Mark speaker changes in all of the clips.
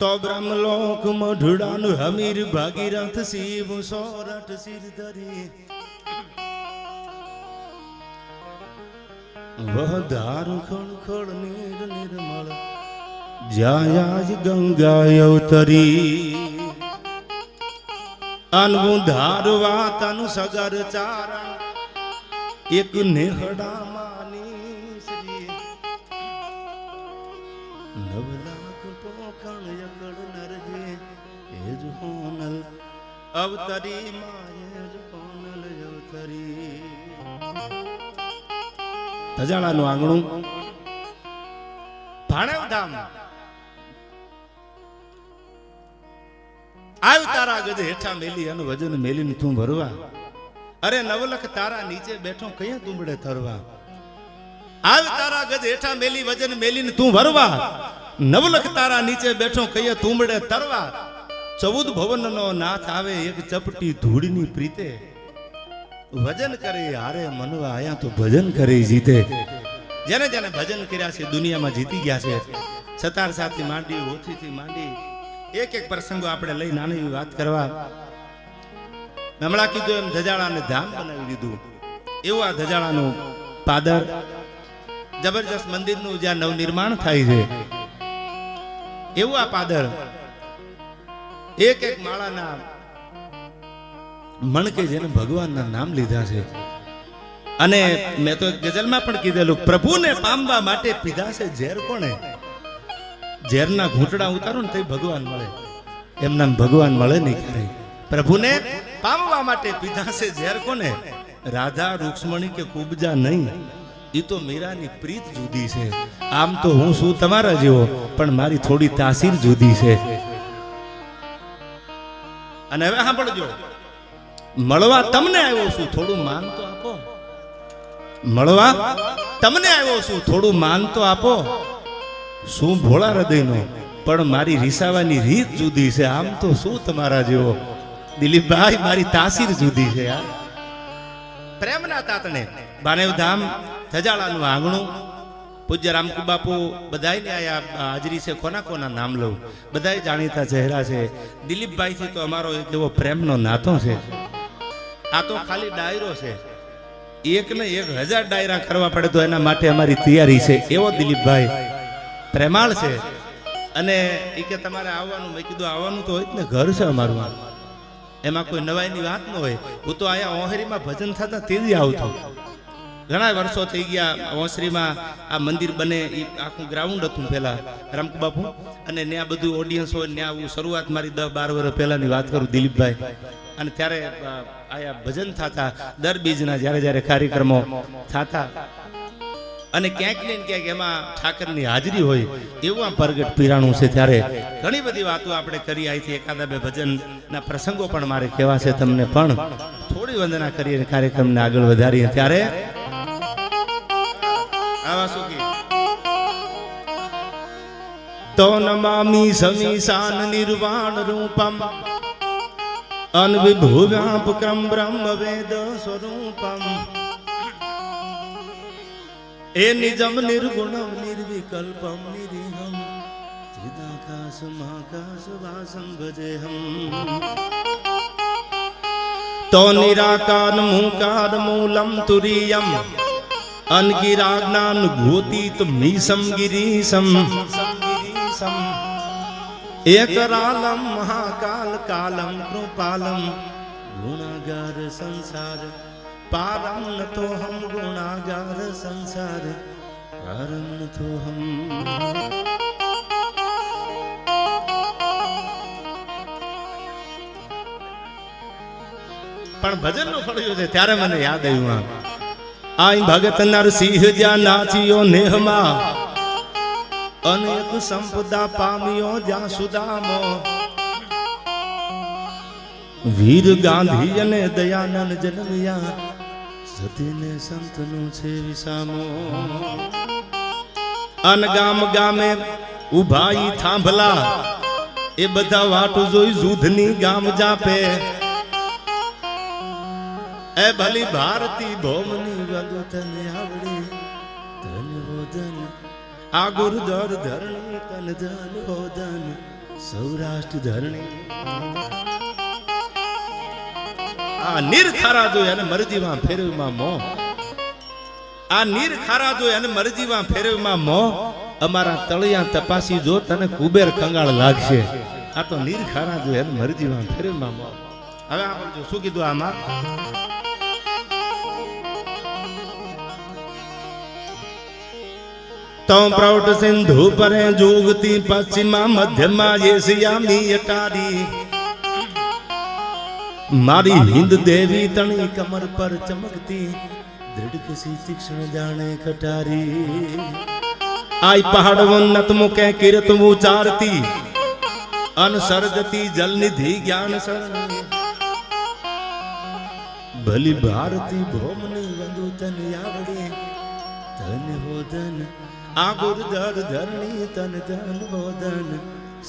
Speaker 1: તો બ્રહ્મલોક મઢડાનું હમીર ભાગીરથ શિવ સોરઠ શિર ધરી વધાર ખળખળ નીર નિર્મળ જાયાજ ગંગા અવતરી. અનવું ધારવા તનુ સગર ચારણ એક નેહડા માની શ્રી. નવ અવતરી માય હોનલ અવતરી ધજાણાનું આંગણું. ભાણવધામ. આવ તારા ગજ હેઠા મેલી અને વજન મેલીને તું ભરવા. અરે નવલખ તારા નીચે બેઠો કયા તુંબડે તરવા? આવ તારા ગજ હેઠા મેલી વજન મેલીને તું ભરવા. નવલખ તારા નીચે બેઠો કયા તુંબડે તરવા? ચૌદ ભવનનો નાથ આવે એક ચપટી ધૂળની પ્રીતે. ભજન કરે હારે મનવા આયા તો ભજન કરે જીતે. જેને જેને ભજન કર્યા છે, દુનિયામાં જીતી ગયા છે. સતાર સાથી માંડી, ઓછીથી માંડી, એક એક પ્રસંગો આપણે લઈ નાની વાત કરવા. હમણાં કીધું એમ ધજાળાને ધામ બનાવી દીધું. એવું આ ધજાળાનું પાદર. જબરજસ્ત મંદિરનું જ્યાં નવનિર્માણ થાય છે. એવું આ પાદર એક એક માળાના મણકે જેને ભગવાનના નામ લીધા છે. અને મેં તો ગઝલમાં પણ કીધેલું, પ્રભુને પામવા માટે પીધા છે ઝેર કોણે? ઝેરના ઘૂંટડા ઉતારો ને તો ભગવાન મળે એમના ભગવાન મળે નહીં ક્યારેય પ્રભુને પામવા માટે પીધા છે ઝેર કોને રાધા, રૂક્ષ્મણી કે કુબજા નહીં? એ તો મીરાની પ્રીત જુદી છે. આમ તો હું શું તમારા જેવો, પણ મારી થોડી તાસીર જુદી છે. અને હવે સાંભળજો. મળવા તમને આવ્યો છું, થોડું માન તો આપો. મળવા તમને આવ્યો છું, થોડું માન તો આપો. શું ભોળા હૃદયનો? પણ મારી રીસાવાની રીત જુદી છે. આમ તો શું તમારા જેવો? દિલીપભાઈ, મારી તાસીર જુદી છે યાર. પ્રેમના તાતણે. બાનેવધામ ધજાળાનું આંગણું પૂજ્ય રામકુ બાપુ બધાયને આયા હાજરી છે, કોના કોના નામ લઉં? બધાય જાણીતા ચહેરા છે. દિલીપભાઈથી તો અમારો એક એવો પ્રેમનો નાતો છે. આ તો ખાલી ડાયરો છે. એક ને એક હજાર ડાયરા કરવા પડે તો એના માટે અમારી તૈયારી છે. એવો દિલીપભાઈ પ્રેમાળ છે. અને એ કે તમારે આવવાનું, મેં કીધું આવવાનું તો હોય જ ને, ઘર છે અમારું આ. એમાં કોઈ નવાઈની વાત ન હોય. હું તો અહીંયા ઓહરીમાં ભજન થતા તેજી આવતો ઘણા વર્ષો થઈ ગયા ઓસરીમાં આ મંદિર બને, એ આખું ગ્રાઉન્ડ હતું પહેલા રામકુ બાપુ અને ત્યાં બધું ઓડિયન્સ હોય, ત્યાં હું શરૂઆત મારી દસ બાર વર્ષ પહેલાંની વાત કરું, દિલીપભાઈ. અને ત્યારે આયા ભજન થતા, દર બીજના જ્યારે જ્યારે કાર્યક્રમો થતા. અને ક્યાંક ને ક્યાંક એમાં ઠાકરની હાજરી હોય, એવું આ પ્રગટ પીરાણું છે ત્યારે. ઘણી બધી વાતો આપણે કરી અહીંથી એકાદા બે ભજનના પ્રસંગો પણ મારે કહેવા છે તમને પણ. થોડી વંદના કરીને કાર્યક્રમને આગળ વધારીએ. ત્યારે શું કે તો નમામી સમીશાન નિર્વાણ રૂપમ. અનવિભુવ્યાપક્રમ બ્રહ્મ વેદ સ્વરૂપમ. એ નિજમ નિર્ગુણમ નિર્વિકલ્પમ નિરીહમ. તો નિરાકાર મુકાર મૂલમ તુરીયમ. અનગિરાજ્ઞાન ભૂતિત મીસમ ગિરીશમ એકરાલમ મહાકાલ કાલમ કૃપાલમ. ગુણાગાર સંસાર, પારમ નતો હમ ગુણાગાર સંસાર પારમ નતો હમ પણ ભજનનું ફળ્યું છે, ત્યારે મને યાદ આવ્યું આ. આઈ ભગત નરસિંહ જ્યાં નાચ્યો નેહમાં, અનેક સંપદા પામ્યો જ્યાં સુદામો. વીર ગાંધી અને દયાનંદ જન્મ્યા, સતીને સંતનું છે વિસામો. અન ગામ ગામે ઉભાઈ થાંભલા, એ બધા વાટ જોઈ જૂધની ગામ જાપે. એ ભલી ભારતી ભોમની વગુ તને આવડે, ધન વોદન આ ગુરુદર ધરણી તન ધન વોદન સૌરાષ્ટ્ર ધરણી. આ નીર ખારા જોઈ અને મરજીમાં ફેરવમાં મો. આ નીર ખારા જોઈ અને મરજીમાં ફેરવમાં મો. અમારા તળિયા તપાસી જો તને કુબેર કંગાળ લાગશે. આ તો નીર ખારા જોઈ અને મરજીમાં ફેરવમાં મો. હવે આ બોલજો, શું કીધું આમાં? तो प्रौट सिंधु पर जोगती, पश्चिमा, मध्यमा ये सियामी अटारी। मारी हिंद देवी तनी कमर पर चमकती, दृढ़ किसी शिक्षण जाने कटारी आई पहाड़ उन्नत मुखे किरत उचारती अनसर्गति जल निधि ज्ञान सर भली भारती भोमनी बंधु तन आवड़ी તન હોદન આ ગુરધર ધરણી, તન તન હોદન,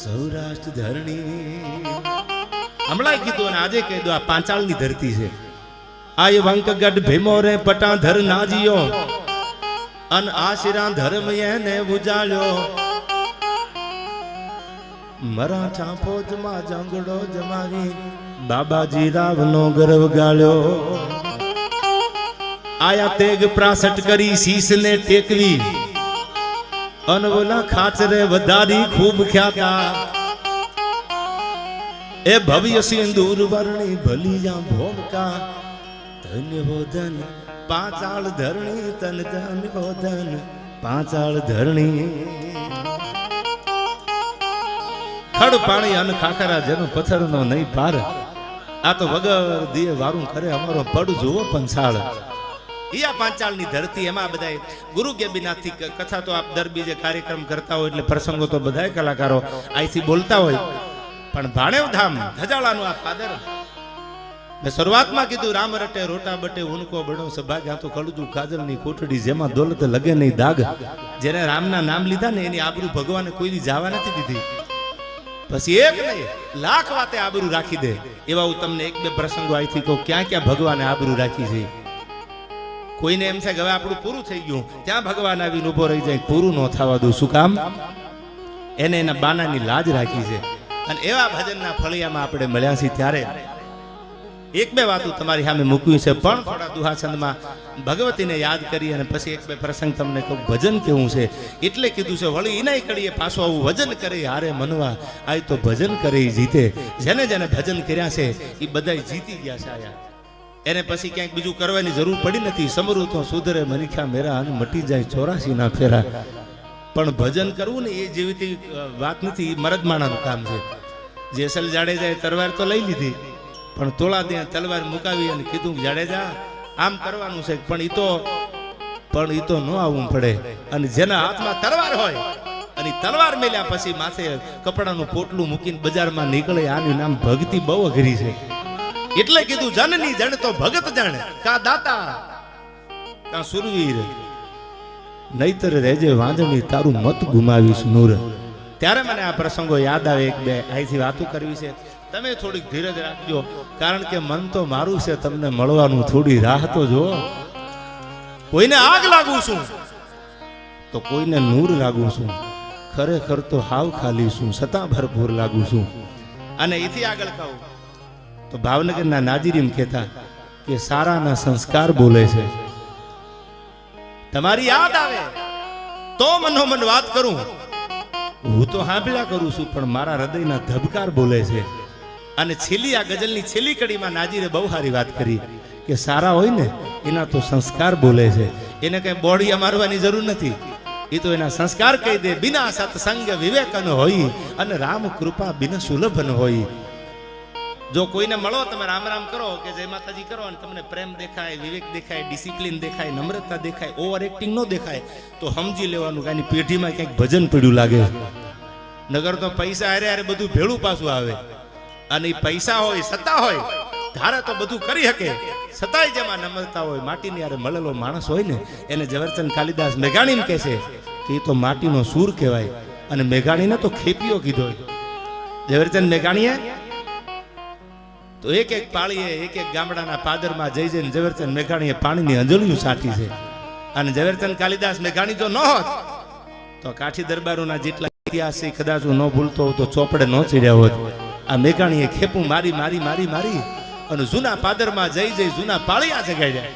Speaker 1: સૌરાષ્ટ્ર ધરણી. હમણાં કીધું અને આજે કહી દો આ પાંચાળની ધરતી છે. આ એ વંકગઢ ભીમો રે પટાધર નાજીયો, અન આશિરા ધર્મ એને ઉજાળ્યો. મરાઠા ફોજમાં જંગડો જમાવી, બાબાજી રાવનો ગર્વ ગાળ્યો. આયા તેગ પ્રાસટ કરી શીશને ટેકવી. અનવલા ખાચરે વધારી ખૂબ ખ્યાતા. એ ભવ્ય સિંદૂર વર્ણી ભલિયા ભોમકા. ધન્ય હોદન પાંચાળ ધરણી, તન હોદન પાંચાળ ધરણી. ખડ પાણી અન ખાખરા જેનો પથ્થરનો નહીં પાર. આ તો વગર દિયે વારું કરે, અમારો પડ જુઓ પંચાળ ઈયા પાંચાળની ધરતી એમાં બધાય ગુરુ ગેબીનાથથી કથા તો આપ દર બીજે કાર્યક્રમ કરતા હોય એટલે પ્રસંગો તો બધાય કલાકારો અહીંથી બોલતા હોય. પણ ભાણેવ ધામ, ધજાળાનું આ પાદર. મેં શરૂઆતમાં કીધું, રામ રટે, રોટા બટે, ઉનકો બડો સભાગ્યા તો કળજુ કાજલની કોટડી જેમાં દોલત લગે નહીં દાગ. જેને રામના નામ લીધા ને એની આબરૂ ભગવાને કોઈ દી જવા નથી દીધી. પછી એક નહીં લાખ વાતે આબરૂ રાખી દે. એવા હું તમને એક બે પ્રસંગો અહીંથી કહું, ક્યાં ક્યાં ભગવાને આબરૂ રાખી છે? કોઈને એમ છે કે હવે આપણું પૂરું થઈ ગયું. ત્યાં ભગવાન આવીને ઊભો રહી જાય. પૂરું ન થવા દઉં. શું કામ? એને એના બાનાની લાજ રાખી છે. અને એવા ભજનના ફળિયામાં આપણે મળ્યા છીએ ત્યારે એક બે વાતો તમારી સામે મૂકવી છે. પણ થોડા દુહાછંદમાં ભગવતીને યાદ કરી અને પછી એક બે પ્રસંગ તમને કહું. ભજન કેવું છે? એટલે કીધું છે, વળી ઇનાય કરીએ પાછો આવું ભજન કરે હારે મનવા. આ તો ભજન કરે જીતે. જેને જેને ભજન કર્યા છે એ બધા જીતી ગયા છે આયા. એને પછી ક્યાંક બીજું કરવાની જરૂર પડી નથી. સમરું તો સુધરે મનીખ્યા મેરા અને મટી જાય ચોરાસી ના ફેરા. પણ ભજન કરવું ને એ જેવી તેવી વાત નથી. એ મરદમાણાનું કામ છે. જેસલ જાડેજાએ તલવાર તો લઈ લીધી. પણ તોળા ત્યાં તલવાર મુકાવી અને કીધું, જાડેજા, આમ કરવાનું છે, પણ એ તો, પણ એ તો ન આવવું પડે. અને જેના હાથમાં તલવાર હોય, અને તલવાર મેલ્યા પછી માથે કપડાનું પોટલું મૂકીને બજારમાં નીકળે. આનું નામ ભક્તિ બહુ અઘરી છે. એટલે કીધું, જનની જણ તો ભગત જાણે. કા દાતા? કા સુરવીર. નહીતર રેજે વાંદણી તારું મત ગુમાવીશ, નૂર. ત્યારે મને આ પ્રસંગો યાદ આવે એક બે, અહીંથી વાતો કરવી છે. તમે થોડીક ધીરજ રાખજો, કારણ કે મન તો મારું છે, તમને મળવાનું થોડી રાહ તો જો કોઈને આગ લાગુ છું, તો કોઈને નૂર લાગુ છું. ખરેખર તો હાવ ખાલી છું છતાં ભરપૂર લાગુ છું. અને એથી આગળ કહું તો ભાવનગરના નાજીરીમ કહેતા કે સારાના સંસ્કાર બોલે છે. તમારી યાદ આવે તો મનોમન વાત કરું. હું તો હાંભળ્યા કરું છું, પણ મારા હૃદયના ધબકાર બોલે છે. અને છેલ્લી આ ગઝલની છેલ્લી કડીમાં નાજીરે બહુ સારી વાત કરી કે સારા હોય ને, એના તો સંસ્કાર બોલે છે. એને કઈ બોડિયા મારવાની જરૂર નથી. એ તો એના સંસ્કાર કહી દે, બિના સત્સંગ વિવેકન હોય અને રામ કૃપા બિન સુલભન હોય. જો કોઈને મળો, તમે રામ રામ કરો કે જય માતાજી કરો અને તમને પ્રેમ દેખાય, વિવેક દેખાય, ડિસિપ્લિન દેખાય, નમ્રતા દેખાય ઓવર એક્ટિંગ ન દેખાય, તો સમજી લેવાનું કે આની પેઢીમાં ક્યાંક ભજન પડ્યું લાગે. નગર તો પૈસા હારે હારે બધું ભેળું પાછું આવે. અને એ પૈસા હોય, સત્તા હોય, ધારે તો બધું કરી શકે. છતાંય જેમાં નમ્રતા હોય, માટીની હારે મળેલો માણસ હોય ને, એને ઝવેરચંદ કાલિદાસ મેઘાણી કહે છે કે એ તો માટીનો સૂર કહેવાય. અને મેઘાણીને તો ખેપીઓ કીધો ઝવેરચંદ મેઘાણીએ તો એક એક પાળીએ, એક એક ગામડાના પાદરમાં જઈ જઈને ઝવેરચંદ મેઘાણીએ પાણીની અંજળિયું સાટી છે. અને ઝવેરચંદ કાલિદાસ મેઘાણી જો ન હોત, તો કાઠી દરબારોના જેટલા ઇતિહાસ કદાચ ન ભૂલતો હોઉં તો ચોપડે ન ચડ્યા હોત. આ મેઘાણીએ ખેપું મારી મારી મારી મારી અને જૂના પાદરમાં જઈ જઈ જૂના પાળિયા જગાડ્યા.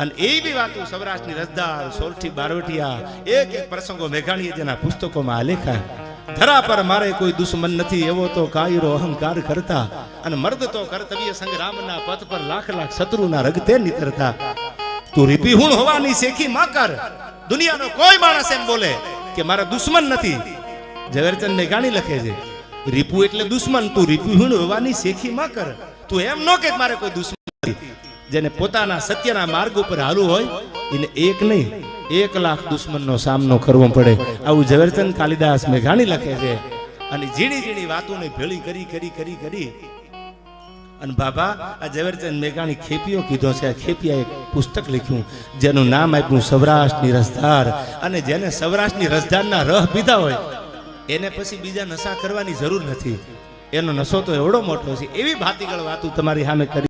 Speaker 1: અને એ બી વાતો સૌરાષ્ટ્રની રસદાર સોરઠી, બારવટિયા, એક એક પ્રસંગો મેઘાણીએ જેના પુસ્તકોમાં આલેખા ધરા પર મારે કોઈ દુશ્મન નથી, એવો તો કાયરો અહંકાર કરતા. અને મર્દ તો કર્તવ્ય સંગ્રામના પથ પર લાખ લાખ શત્રુના રગતે નીતરતા. તું રીપી હોવાની શેખી માં કર. દુનિયાનો કોઈ માણસ એમ બોલે કે મારા દુશ્મન નથી. ઝવેરચંદ મેઘાણી લખે છે, રીપુ એટલે દુશ્મન, તું રીપી હું હોવાની શેખી માં કર. તું એમ ન કે મારે કોઈ દુશ્મન નથી. જેને પોતાના સત્યના માર્ગ ઉપર હાલું હોય, એને એક નહીં એક લાખ દુશ્મનનો સામનો કરવો પડે. આવું ઝવેરચંદ કાલિદાસ મેઘાણી લખે છે. અને ઝીણી ઝીણી વાતોને ભેળી કરી કરી કરી કરી. અને બાબા, આ ઝવેરચંદ મેઘાણી ખેપીઓ કીધો છે. આ ખેપિયા એક પુસ્તક લખ્યું. જેનું નામ આપ્યું સૌરાષ્ટ્રની રસધાર. અને જેને સૌરાષ્ટ્રની રસધારના રહ પીધા હોય, એને પછી બીજા નશા કરવાની જરૂર નથી. એનો નશો તો એવડો મોટો છે. એવી ભાતીગળ વાતો તમારી સામે કરી